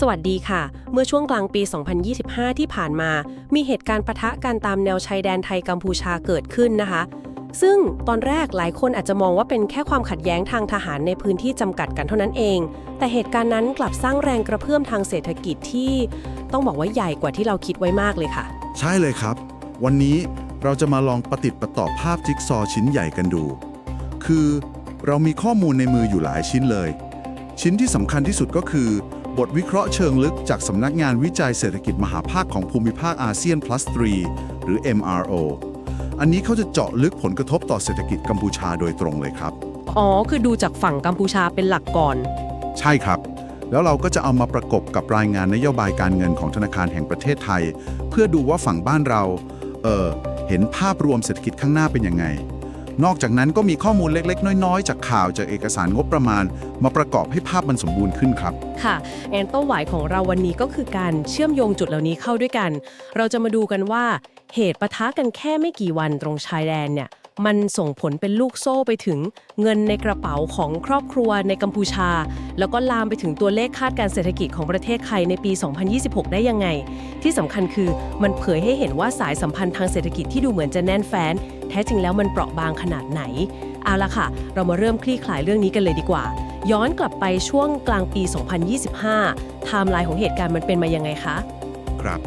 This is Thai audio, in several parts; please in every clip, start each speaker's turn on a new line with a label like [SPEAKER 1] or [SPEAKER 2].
[SPEAKER 1] สวัสดีค่ะ เมื่อช่วงกลางปี 2025 ที่ผ่านมา มีเหตุการณ์ปะทะกันตามแนวชายแดนไทยกัมพูชาเกิดขึ้นนะคะ ซึ่งตอนแรกหลายคนอาจจะมองว่าเป็นแค่ความขัดแย้งทางทหารในพื้นที่จำกัดกันเท่านั้นเอง แต่เหตุการณ์นั้นกลับสร้างแรงกระเพื่อมทางเศรษฐกิจที่ ต้องบอกว่าใหญ่กว่าที่เราคิดไว้มากเลยค่ะ
[SPEAKER 2] ใช่เลยครับ วันนี้เราจะมาลองประติดประต่อภาพจิ๊กซอว์ชิ้นใหญ่กันดู คือเรามีข้อมูลในมืออยู่หลายชิ้นเลย ชิ้นที่สำคัญที่สุดก็คือ บทวิเคราะห์เชิงลึกจากสำนักงานวิจัยเศรษฐกิจมหาภาคของภูมิภาคอาเซียน plus 3 หรือ MRO อันนี้เขาจะเจาะลึกผลกระทบต่อเศรษฐกิจกัมพูชาโดยตรงเลยครับ
[SPEAKER 1] อ๋อ คือดูจากฝั่งกัมพูชาเป็นหลักก่อน
[SPEAKER 2] ใช่ครับ แล้วเราก็จะเอามาประกบกับรายงานนโยบายการเงินของธนาคารแห่งประเทศไทย เพื่อดูว่าฝั่งบ้านเรา เออเห็นภาพรวมเศรษฐกิจข้างหน้าเป็นยังไง นอกจากนั้นก็มีข้อมูลเล็ก ๆ น้อย ๆ จากข่าวจากเอกสารงบประมาณ มาประกอบให้ภาพมันสมบูรณ์ขึ้นครับ
[SPEAKER 1] ค่ะแอนโต้หวายของเราวันนี้ก็คือการเชื่อมโยงจุดเหล่านี้เข้าด้วยกัน เราจะมาดูกันว่าเหตุปะทะกันแค่ไม่กี่วันตรงชายแดนเนี่ย มันส่งผลเป็นลูกโซ่ไปถึงเงินในกระเป๋าของครอบครัวในกัมพูชา แล้วก็ลามไปถึงตัวเลขคาดการเศรษฐกิจของประเทศไทยในปี 2026 ได้ยังไง ที่สำคัญคือมันเผยให้เห็นว่าสายสัมพันธ์ทางเศรษฐกิจที่ดูเหมือนจะแน่นแฟ้นแท้จริงแล้วมันเปราะบางขนาดไหน เอาละค่ะ เรามาเริ่มคลี่คลายเรื่องนี้กันเลยดีกว่า ย้อนกลับไปช่วงกลางปี 2025 ไทม์ไลน์ของเหตุการณ์มันเป็นมายังไงคะ
[SPEAKER 2] ครับ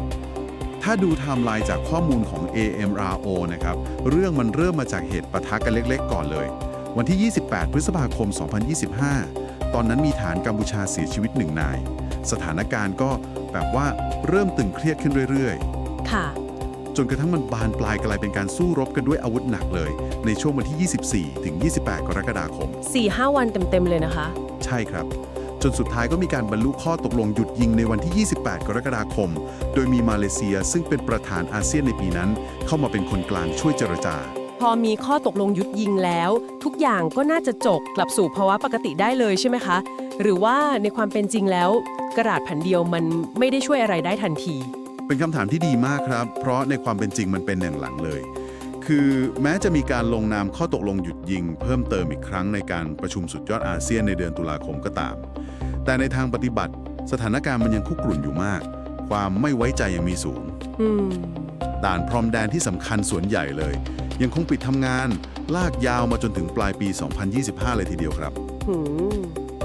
[SPEAKER 2] ถ้าดูไทม์ไลน์จากข้อมูลของ AMRO นะครับ เรื่องมันเริ่มมาจากเหตุปะทะกันเล็กๆ ก่อนเลย วันที่ 28 พฤษภาคม 2025 ตอนนั้นมีฐานกัมพูชาเสียชีวิตหนึ่งนาย สถานการณ์ก็แบบว่าเริ่มตึงเครียดขึ้นเรื่อย
[SPEAKER 1] ค่ะ
[SPEAKER 2] ๆจนกระทั่งมันบานปลายกลายเป็นการสู้รบกันด้วยอาวุธหนักเลย ในช่วงวันที่ 24 ถึง 28 กรกฎาคม
[SPEAKER 1] 4-5 วันเต็มๆเลยนะคะ
[SPEAKER 2] ใช่ครับ จนสุดท้ายก็มีการบรรลุข้อตกลงหยุดยิงในวันที่ 28 กรกฎาคม โดยมีมาเลเซียซึ่งเป็นประธานอาเซียนในปีนั้น เข้ามาเป็นคนกลางช่วยเจรจา
[SPEAKER 1] พอมีข้อตกลงหยุดยิงแล้ว ทุกอย่างก็น่าจะจบกลับสู่ภาวะปกติได้เลยใช่ไหมคะ หรือว่าในความเป็นจริงแล้ว กระดาษแผ่นเดียวมันไม่ได้ช่วยอะไรได้ทันที
[SPEAKER 2] เป็นคำถามที่ดีมากครับ เพราะในความเป็นจริงมันเป็นอย่างหลังเลย คือแม้จะมีการลงนามข้อตกลงหยุดยิง เพิ่มเติมอีกครั้งในการประชุมสุดยอดอาเซียนในเดือนตุลาคมก็ตาม แต่ในทางปฏิบัติ สถานการณ์มันยังคุกรุ่นอยู่มาก ความไม่ไว้ใจยังมีสูง
[SPEAKER 1] อืม
[SPEAKER 2] ด่านพรมแดนที่สำคัญส่วนใหญ่เลย ยังคงปิดทำงาน ลากยาวมาจนถึงปลายปี 2025 เลยทีเดียวครับ
[SPEAKER 1] หืม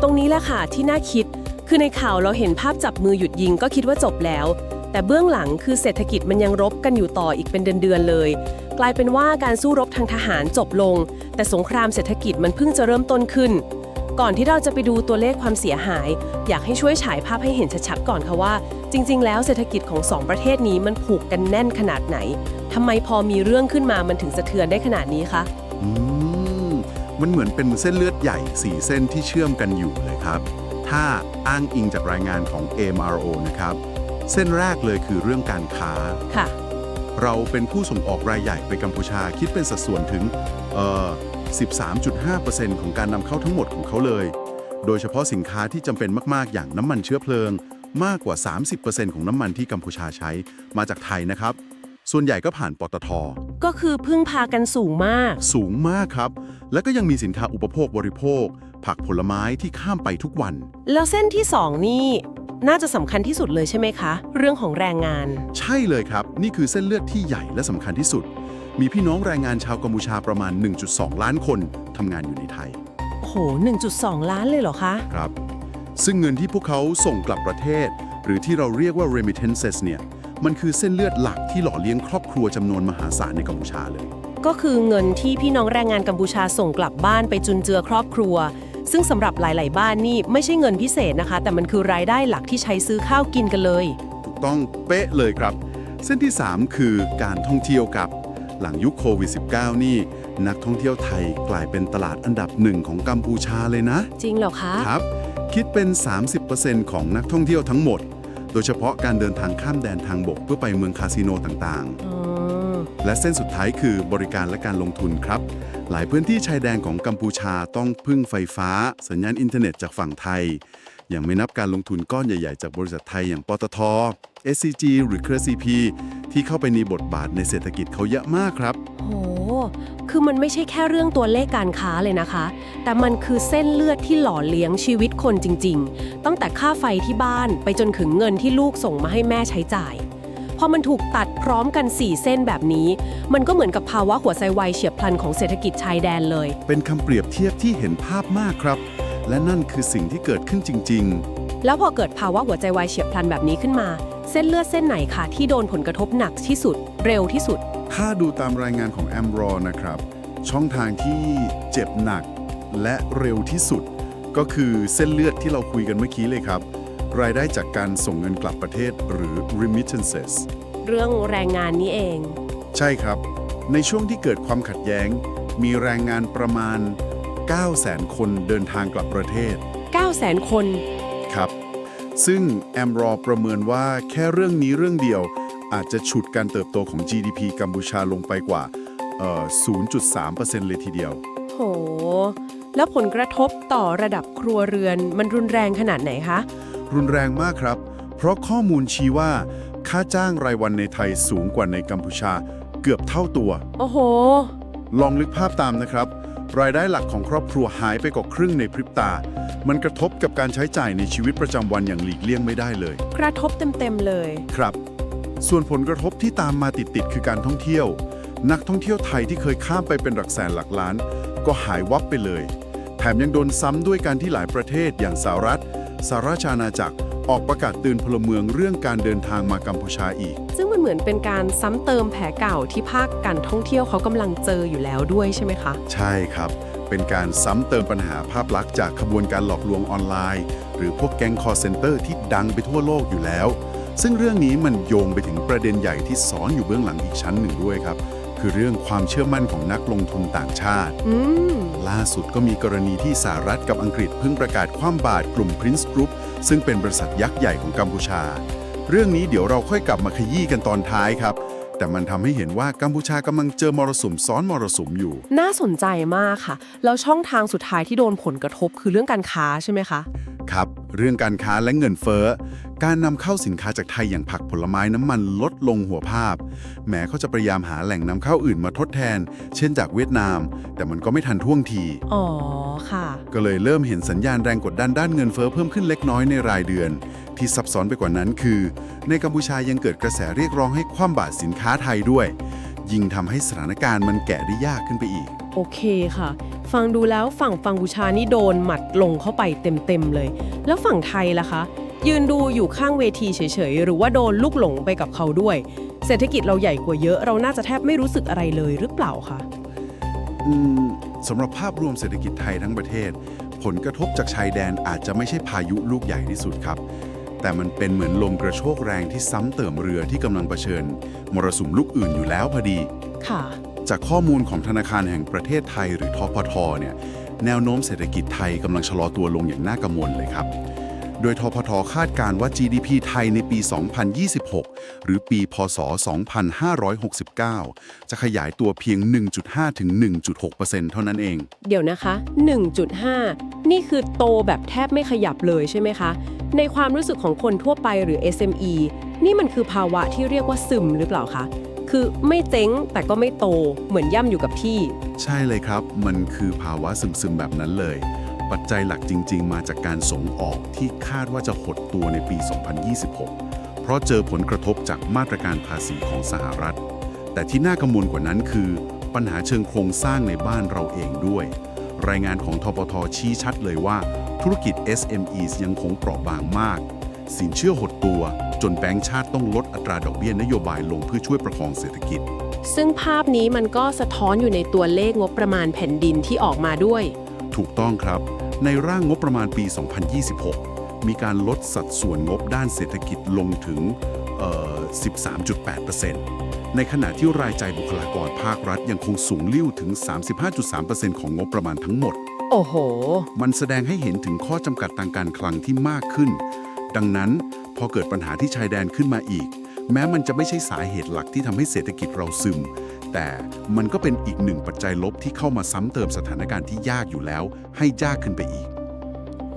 [SPEAKER 1] ตรงนี้แหละค่ะที่น่าคิด คือในข่าวเราเห็นภาพจับมือหยุดยิงก็คิดว่าจบแล้ว แต่เบื้องหลังคือเศรษฐกิจมันยังรบกันอยู่ต่ออีกเป็นเดือนๆเลย กลายเป็นว่าการสู้รบทางทหารจบลง แต่สงครามเศรษฐกิจมันเพิ่งจะเริ่มต้นขึ้น ก่อนที่เราจะไปดูตัวเลขความเสียหาย อยากให้ช่วยฉายภาพให้เห็นชัดๆก่อนค่ะว่า จริง ๆ แล้วเศรษฐกิจของสองประเทศนี้มันผูกกันแน่นขนาดไหนทำไมพอมีเรื่องขึ้นมามันถึงสะเทือนได้ขนาดนี้คะ
[SPEAKER 2] อืมมันเหมือนเป็นเส้นเลือดใหญ่ 4 เส้นที่เชื่อมกันอยู่เลยครับ ถ้าอ้างอิงจากรายงานของ MRO นะครับ เส้นแรกเลยคือเรื่องการค้า
[SPEAKER 1] ค่ะ
[SPEAKER 2] เราเป็นผู้ส่งออกรายใหญ่ไปกัมพูชาคิดเป็นสัดส่วนถึงเอ่อ 13.5%ของการนำเข้าทั้งหมดของเขาเลย โดยเฉพาะสินค้าที่จำเป็นมาก ๆ อย่างน้ำมันเชื้อเพลิง มากกว่า 30%ของน้ำมันที่กัมพูชาใช้มาจากไทยนะครับ ส่วนใหญ่ก็ผ่านปตท
[SPEAKER 1] ก็คือพึ่งพากันสูงมาก
[SPEAKER 2] สูงมากครับ แล้วก็ยังมีสินค้าอุปโภคบริโภค ผักผลไม้ที่ข้ามไปทุกวัน
[SPEAKER 1] แล้วเส้นที่ 2 นี่ น่าจะสำคัญที่สุดเลยใช่ไหมคะ เรื่องของแรงงาน
[SPEAKER 2] ใช่เลยครับ นี่คือเส้นเลือดที่ใหญ่และสำคัญที่สุด มีพี่น้องแรงงานชาวกัมพูชาประมาณ 1.2 ล้านคนทำงานอยู่ในไทย
[SPEAKER 1] โอ้โห 1.2 ล้านเลยเหรอคะ
[SPEAKER 2] ครับ ซึ่งเงินที่พวกเขาส่งกลับประเทศ หรือที่เราเรียกว่า remittances เนี่ย มันคือเส้นเลือดหลักที่หล่อเลี้ยงครอบครัวจำนวนมหาศาลในกัมพูชาเลย
[SPEAKER 1] ก็คือเงินที่พี่น้องแรงงานกัมพูชาส่งกลับบ้านไปจุนเจือครอบครัว ซึ่งสำหรับหลาย ๆ บ้านนี่ไม่ใช่เงินพิเศษนะคะ แต่มันคือรายได้หลักที่ใช้ซื้อข้าวกินกันเลย
[SPEAKER 2] ถูกต้องเป๊ะเลยครับ เส้นที่ 3 คือการท่องเที่ยวกับ หลังยุคโควิด -19 นี่ นักท่องเที่ยวไทยกลายเป็นตลาดอันดับหนึ่งของกัมพูชาเลยนะ
[SPEAKER 1] จริงเหรอคะ
[SPEAKER 2] ครับ คิดเป็น 30%ของนักท่องเที่ยวทั้งหมด โดยเฉพาะการเดินทางข้ามแดนทางบกเพื่อไปเมืองคาสิโนต่าง
[SPEAKER 1] อ๋อ
[SPEAKER 2] ๆและเส้นสุดท้ายคือบริการและการลงทุนครับ หลายพื้นที่ชายแดนของกัมพูชาต้องพึ่งไฟฟ้า สัญญาณอินเทอร์เน็ตจากฝั่งไทย ยังไม่นับการลงทุนก้อนใหญ่ๆ จากบริษัทไทยอย่างปตท SCG หรือเครือ CP ที่เข้าไปมีบทบาทในเศรษฐกิจเขาเยอะมากครับ
[SPEAKER 1] โห คือมันไม่ใช่แค่เรื่องตัวเลขการค้าเลยนะคะ แต่มันคือเส้นเลือดที่หล่อเลี้ยงชีวิตคนจริง ๆ ตั้งแต่ค่าไฟที่บ้านไปจนถึงเงินที่ลูกส่งมาให้แม่ใช้จ่าย พอมันถูกตัดพร้อมกัน 4 เส้นแบบนี้ มันก็เหมือนกับภาวะหัวใจวายเฉียบพลันของเศรษฐกิจชายแดนเลย
[SPEAKER 2] เป็นคำเปรียบเทียบที่เห็นภาพมากครับ และนั่นคือสิ่งที่เกิดขึ้นจริงๆ
[SPEAKER 1] แล้วพอเกิดภาวะหัวใจวายเฉียบพลันแบบนี้ขึ้นมา เส้นเลือดเส้นไหนคะที่โดนผลกระทบหนักที่สุด เร็วที่สุด
[SPEAKER 2] ถ้าดูตามรายงานของแอมรอนะครับ ช่องทางที่เจ็บหนักและเร็วที่สุด ก็คือเส้นเลือดที่เราคุยกันเมื่อกี้เลยครับ รายได้จากการส่งเงินกลับประเทศหรือ remittances
[SPEAKER 1] เรื่องแรงงานนี้เอง
[SPEAKER 2] ใช่ครับ ในช่วงที่เกิดความขัดแย้ง มีแรงงานประมาณ 900,000 คนเดินทางกลับประเทศ
[SPEAKER 1] 900,000 คน
[SPEAKER 2] ครับ ซึ่งแอมรอประเมินว่าแค่เรื่องนี้เรื่องเดียว อาจจะฉุดการเติบโตของ GDP กัมพูชาลงไปกว่าเอ่อ0.3%เลยทีเดียว
[SPEAKER 1] โห แล้วผลกระทบต่อระดับครัวเรือนมันรุนแรงขนาดไหนคะ
[SPEAKER 2] รุนแรงมากครับ เพราะข้อมูลชี้ว่า ค่าจ้างรายวันในไทยสูงกว่าในกัมพูชา เกือบเท่าตัว
[SPEAKER 1] โอ้โห
[SPEAKER 2] ลองนึกภาพตามนะครับ รายได้หลักของครอบครัวหายไปกว่าครึ่งในพริบตา มันกระทบกับการใช้จ่ายในชีวิตประจำวันอย่างหลีกเลี่ยงไม่ได้เลย
[SPEAKER 1] กระทบเต็มๆเลย
[SPEAKER 2] ครับ ส่วนผลกระทบที่ตามมาติดๆคือการท่องเที่ยว นักท่องเที่ยวไทยที่เคยข้ามไปเป็นหลักแสนหลักล้าน ก็หายวับไปเลย แถมยังโดนซ้ำด้วยการที่หลายประเทศอย่างสหรัฐสหราชอาณาจักร ออกประกาศเตือนพลเมืองเรื่องการเดินทางมากัมพูชาอีก
[SPEAKER 1] ซึ่งมันเหมือนเป็นการซ้ำเติมแผลเก่าที่ภาคการท่องเที่ยวเขากำลังเจออยู่แล้วด้วยใช่ไหมคะ
[SPEAKER 2] ใช่ครับ เป็นการซ้ำเติมปัญหาภาพลักษณ์จากขบวนการหลอกลวงออนไลน์ หรือพวกแก๊งคอร์เซนเตอร์ที่ดังไปทั่วโลกอยู่แล้ว ซึ่งเรื่องนี้มันโยงไปถึงประเด็นใหญ่ที่ซ้อนอยู่เบื้องหลังอีกชั้นหนึ่งด้วยครับคือเรื่องความเชื่อมั่นของนักลงทุนต่างชาติ
[SPEAKER 1] อืม
[SPEAKER 2] ล่าสุดก็มีกรณีที่สหรัฐกับอังกฤษเพิ่งประกาศคว่ำบาตรกลุ่ม Prince Group ซึ่งเป็นบริษัทยักษ์ใหญ่ของกัมพูชา เรื่องนี้เดี๋ยวเราค่อยกลับมาขยี้กันตอนท้ายครับ แต่มันทำให้เห็นว่ากัมพูชากำลังเจอมรสุมซ้อนมรสุมอยู่
[SPEAKER 1] น่าสนใจมากค่ะ แล้วช่องทางสุดท้ายที่โดนผลกระทบคือเรื่องการค้าใช่ไหมคะ
[SPEAKER 2] ครับ เรื่องการค้าและเงินเฟ้อ การนำเข้าสินค้าจากไทยอย่างผักผลไม้น้ำมันลดลงหัวภาพ แม้เขาจะพยายามหาแหล่งนำเข้าอื่นมาทดแทน เช่นจากเวียดนาม แต่มันก็ไม่ทันท่วงที
[SPEAKER 1] อ๋อ ค่ะ
[SPEAKER 2] ก็เลยเริ่มเห็นสัญญาณแรงกดดันด้านเงินเฟ้อเพิ่มขึ้นเล็กน้อยในรายเดือน ที่ซับซ้อนไปกว่านั้นคือ ในกัมพูชายังเกิดกระแสเรียกร้องให้คว่ำบาตรสินค้าไทยด้วย ยิ่งทำให้สถานการณ์มันแกะได้ยากขึ้นไปอีก
[SPEAKER 1] โอเคค่ะ ฟังดูแล้วฝั่งฟังบูชานี่โดนหมัดลงเข้าไปเต็มๆเลย แล้วฝั่งไทยล่ะคะ ยืนดูอยู่ข้างเวทีเฉยๆ หรือว่าโดนลูกหลงไปกับเขาด้วย เศรษฐกิจเราใหญ่กว่าเยอะ เราน่าจะแทบไม่รู้สึกอะไรเลยหรือเปล่าคะ
[SPEAKER 2] อืมสำหรับภาพรวมเศรษฐกิจไทยทั้งประเทศ ผลกระทบจากชายแดนอาจจะไม่ใช่พายุลูกใหญ่ที่สุดครับ แต่มันเป็นเหมือนลมกระโชกแรงที่ซ้ำเติมเรือที่กำลังเผชิญ มรสุมลูกอื่นอยู่แล้วพอดี
[SPEAKER 1] ค่ะ
[SPEAKER 2] จากข้อมูลของธนาคารแห่งประเทศไทยหรือทพทเนี่ยแนวโน้มเศรษฐกิจไทยกำลังชะลอตัวลงอย่างน่ากังวลเลยครับ โดยทพทคาดการณ์ว่า GDP ไทยในปี 2026 หรือปี พศ 2569 จะขยายตัวเพียง 1.5 ถึง 1.6%เท่านั้นเอง
[SPEAKER 1] เดี๋ยวนะคะ 1.5 นี่คือโตแบบแทบไม่ขยับเลยใช่ไหมคะ ในความรู้สึกของคนทั่วไปหรือ SME นี่มันคือภาวะที่เรียกว่าซึมหรือเปล่าคะคือไม่เจ๊งแต่ก็ไม่โตเหมือนย่ำอยู่กับที่
[SPEAKER 2] ใช่เลยครับ มันคือภาวะซึมๆแบบนั้นเลย ปัจจัยหลักจริง ๆ มาจากการส่งออกที่คาดว่าจะหดตัวในปี 2026 เพราะเจอผลกระทบจากมาตรการภาษีของสหรัฐ แต่ที่น่ากังวลกว่านั้นคือ ปัญหาเชิงโครงสร้างในบ้านเราเองด้วย รายงานของทปทชี้ชัดเลยว่า ธุรกิจ SMEs ยังคงเปราะบางมาก สินเชื่อหดตัว จนแบงก์ชาติต้องลดอัตราดอกเบี้ยนโยบายลงเพื่อช่วยประคองเศรษฐกิจ
[SPEAKER 1] ซึ่งภาพนี้มันก็สะท้อนอยู่ในตัวเลขงบประมาณแผ่นดินที่ออกมาด้วย
[SPEAKER 2] ถูกต้องครับ ในร่างงบประมาณปี 2026 มีการลดสัดส่วนงบด้านเศรษฐกิจลงถึงเอ่อ13.8%ในขณะที่รายจ่ายบุคลากรภาครัฐยังคงสูงลิ่วถึง 35.3%ของงบประมาณทั้งหมด
[SPEAKER 1] โอ้โห
[SPEAKER 2] มันแสดงให้เห็นถึงข้อจำกัดทางการคลังที่มากขึ้น ดังนั้นพอเกิดปัญหาที่ชายแดนขึ้นมาอีก แม้มันจะไม่ใช่สาเหตุหลักที่ทำให้เศรษฐกิจเราซึม แต่มันก็เป็นอีกหนึ่งปัจจัยลบที่เข้ามาซ้ำเติมสถานการณ์ที่ยากอยู่แล้ว ให้ยากขึ้นไปอีก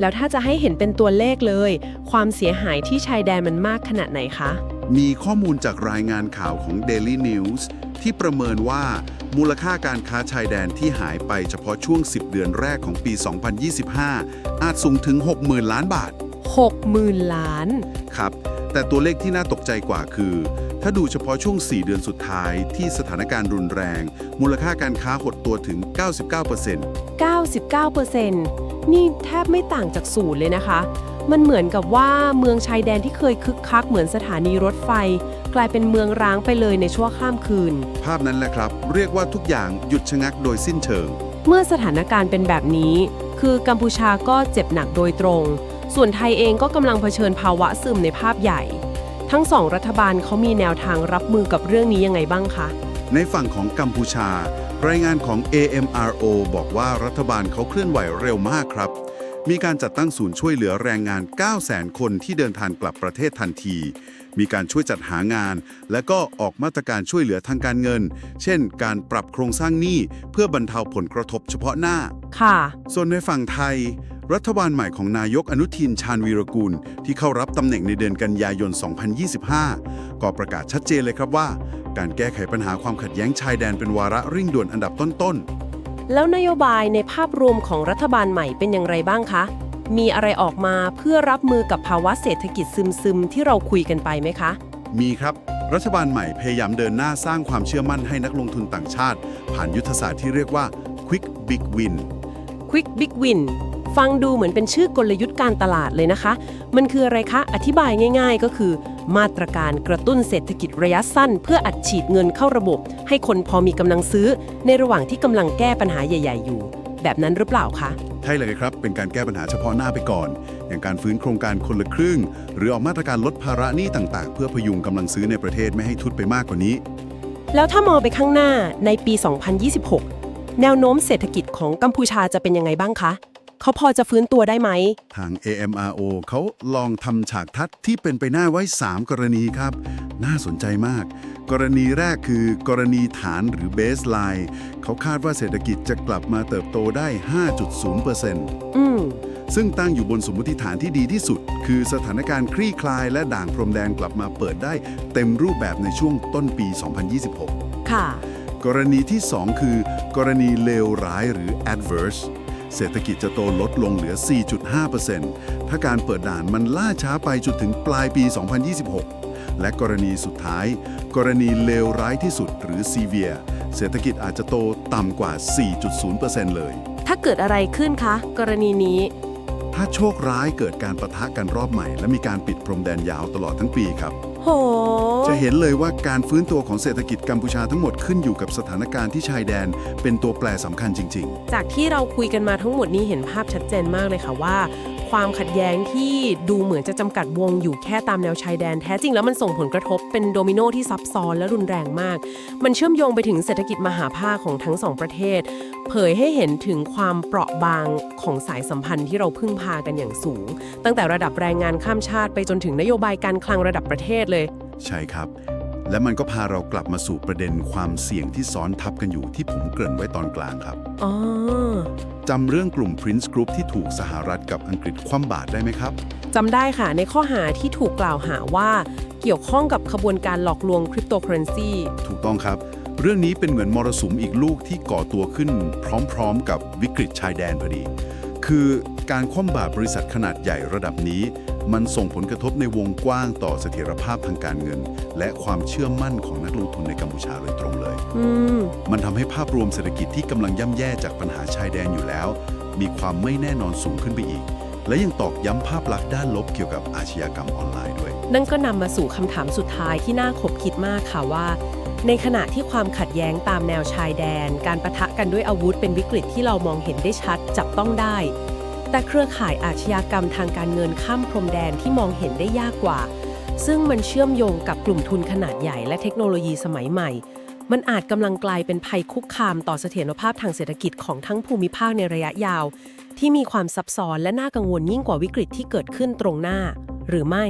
[SPEAKER 1] แล้วถ้าจะให้เห็นเป็นตัวเลขเลย ความเสียหายที่ชายแดนมันมากขนาดไหนคะ
[SPEAKER 2] มีข้อมูลจากรายงานข่าวของ Daily News ที่ประเมินว่ามูลค่าการค้าชายแดนที่หายไปเฉพาะช่วง 10 เดือนแรกของปี 2025 อาจสูงถึง 60,000 ล้านบาท
[SPEAKER 1] 60,000 ล้าน
[SPEAKER 2] ครับ แต่ตัวเลขที่น่าตกใจกว่าคือ ถ้าดูเฉพาะช่วง 4 เดือนสุดท้ายที่สถานการณ์รุนแรง มูลค่าการค้าหดตัวถึง 99%
[SPEAKER 1] 99%นี่แทบไม่ต่างจากศูนย์เลยนะคะ มันเหมือนกับว่าเมืองชายแดนที่เคยคึกคักเหมือนสถานีรถไฟ กลายเป็นเมืองร้างไปเลยในชั่วข้ามคืน
[SPEAKER 2] ภาพนั้นแหละครับ เรียกว่าทุกอย่างหยุดชะงักโดยสิ้นเชิง
[SPEAKER 1] เมื่อสถานการณ์เป็นแบบนี้ คือกัมพูชาก็เจ็บหนักโดยตรง ส่วนไทยเองก็กำลังเผชิญภาวะซึมในภาพใหญ่ ทั้งสองรัฐบาลเขามีแนวทางรับมือกับเรื่องนี้ยังไงบ้างคะ
[SPEAKER 2] ในฝั่งของกัมพูชา รายงานของ AMRO บอกว่ารัฐบาลเขาเคลื่อนไหวเร็วมากครับ มีการจัดตั้งศูนย์ช่วยเหลือแรงงาน 900,000 คนที่เดินทางกลับประเทศทันที มีการช่วยจัดหางาน และก็ออกมาตรการช่วยเหลือทางการเงิน เช่น การปรับโครงสร้างหนี้เพื่อบรรเทาผลกระทบเฉพาะหน้า
[SPEAKER 1] ค่ะ
[SPEAKER 2] ส่วนในฝั่งไทย รัฐบาลใหม่ของนายกอนุทินชาญวีรกูล ที่เข้ารับตำแหน่งในเดือนกันยายน 2025 ก็ประกาศชัดเจนเลยครับว่า การแก้ไขปัญหาความขัดแย้งชายแดนเป็นวาระเร่งด่วนอันดับต้น
[SPEAKER 1] แล้วนโยบายในภาพรวมของรัฐบาลใหม่เป็นอย่างไรบ้างคะ มีอะไรออกมาเพื่อรับมือกับภาวะเศรษฐกิจซึมๆ ที่เราคุยกันไปไหมคะ
[SPEAKER 2] ๆมีครับ รัฐบาลใหม่พยายามเดินหน้าสร้างความเชื่อมั่นให้นักลงทุนต่างชาติ ผ่านยุทธศาสตร์ที่เรียกว่า Quick Big Win
[SPEAKER 1] Quick Big Win ฟังดูเหมือนเป็นชื่อกลยุทธ์การตลาดเลยนะคะ มันคืออะไรคะ อธิบายง่าย ๆ ก็คือ มาตรการกระตุ้นเศรษฐกิจระยะสั้น เพื่ออัดฉีดเงินเข้าระบบ ให้คนพอมีกำลังซื้อ ในระหว่างที่กำลังแก้ปัญหาใหญ่ ๆ อยู่ แบบนั้นหรือเปล่าคะ
[SPEAKER 2] ใช่เลยครับ เป็นการแก้ปัญหาเฉพาะหน้าไปก่อน อย่างการฟื้นโครงการคนละครึ่ง หรือออกมาตรการลดภาระหนี้ต่างๆ เพื่อพยุงกำลังซื้อในประเทศไม่ให้ทุดไปมากกว่านี้
[SPEAKER 1] แล้วถ้ามองไปข้างหน้าในปี 2026 แนวโน้มเศรษฐกิจของกัมพูชาจะเป็นยังไงบ้างคะ เขาพอจะฟื้นตัวได้ไหม
[SPEAKER 2] ทาง AMRO เขาลองทำฉากทัดที่เป็นไปหน้าไว้ 3 กรณีครับ น่าสนใจมาก กรณีแรกคือกรณีฐานหรือ baseline เขาคาดว่าเศรษฐกิจจะกลับมาเติบโตได้ 5.0%
[SPEAKER 1] อืม
[SPEAKER 2] ซึ่งตั้งอยู่บนสมมติฐานที่ดีที่สุด คือสถานการณ์คลี่คลายและด่างพรมแดนกลับมาเปิดได้ เต็มรูปแบบในช่วงต้นปี 2026
[SPEAKER 1] ค่ะ
[SPEAKER 2] กรณีที่ 2 คือ กรณีเลวร้ายหรือ adverse เศรษฐกิจจะโตลดลงเหลือ 4.5%ถ้าการเปิดด่านมันล่าช้าไปจนถึงปลายปี 2026 และกรณีสุดท้าย กรณีเลวร้ายที่สุดหรือ severe เศรษฐกิจอาจจะโตต่ำกว่า 4.0%เลย
[SPEAKER 1] ถ้าเกิดอะไรขึ้นคะ กรณีนี้
[SPEAKER 2] ถ้าโชคร้ายเกิดการประทะกันรอบใหม่ และมีการปิดพรมแดนยาวตลอดทั้งปีครับ
[SPEAKER 1] โห
[SPEAKER 2] จะเห็นเลยว่าการฟื้นตัวของเศรษฐกิจกัมพูชาทั้งหมดขึ้นอยู่กับสถานการณ์ที่ชายแดน เป็นตัวแปรสำคัญจริง
[SPEAKER 1] จากที่เราคุยกันมาทั้งหมดนี้เห็นภาพชัดเจนมากเลยค่ะว่า ความขัดแย้งที่ดูเหมือนจะจำกัดวงอยู่แค่ตามแนวชายแดนแท้จริงแล้วมันส่งผลกระทบเป็นโดมิโนที่ซับซ้อนและรุนแรงมาก มันเชื่อมโยงไปถึงเศรษฐกิจมหาภาคของทั้งสองประเทศ เผยให้เห็นถึงความเปราะบางของสายสัมพันธ์ที่เราพึ่งพากันอย่างสูง ตั้งแต่ระดับแรงงานข้ามชาติไปจนถึงนโยบายการคลังระดับประเทศเลย
[SPEAKER 2] ใช่ครับ และมันก็พาเรากลับมาสู่ประเด็นความเสี่ยงที่ซ้อนทับกันอยู่ที่ผมเกริ่นไว้ตอนกลางครับ
[SPEAKER 1] อ๋อ
[SPEAKER 2] จำเรื่องกลุ่ม Prince Group ที่ถูกสหรัฐกับอังกฤษคว่ำบาตรได้ไหมครับ
[SPEAKER 1] จำได้ค่ะในข้อหาที่ถูกกล่าวหาว่า เกี่ยวข้องกับขบวนการหลอกลวงคริปโตเคอเรนซี
[SPEAKER 2] ถูกต้องครับ เรื่องนี้เป็นเหมือนมรสุมอีกลูกที่ก่อตัวขึ้น พร้อมๆ กับวิกฤตชายแดนพอดี คือการคว่ำบาตรบริษัทขนาดใหญ่ระดับนี้ มันส่งผลกระทบในวงกว้างต่อเสถียรภาพทางการเงิน และความเชื่อมั่นของนักลงทุนในกัมพูชาโดยตรงเลย
[SPEAKER 1] อืม
[SPEAKER 2] มันทำให้ภาพรวมเศรษฐกิจที่กำลังย่ำแย่จากปัญหาชายแดนอยู่แล้ว มีความไม่แน่นอนสูงขึ้นไปอีก และยังตอกย้ำภาพลักษณ์ด้านลบเกี่ยวกับอาชญากรรมออนไลน์ด้วย
[SPEAKER 1] นั่นก็นำมาสู่คำถามสุดท้ายที่น่าขบคิดมากค่ะว่า ในขณะที่ความขัดแย้งตามแนวชายแดน การประทะกันด้วยอาวุธเป็นวิกฤตที่เรามองเห็นได้ชัดจับต้องได้ แต่เครือข่ายอาชญากรรมทางการเงินข้ามพรมแดนที่มองเห็นได้ยากกว่า ซึ่งมันเชื่อมโยงกับกลุ่มทุนขนาดใหญ่และเทคโนโลยีสมัยใหม่ มันอาจกำลังกลายเป็นภัยคุกคามต่อเสถียรภาพทางเศรษฐกิจของทั้งภูมิภาคในระยะยาว ที่มีความซับซ้อนและน่ากังวลยิ่งกว่าวิกฤตที่เกิดขึ้นตรงหน้า หรือไม่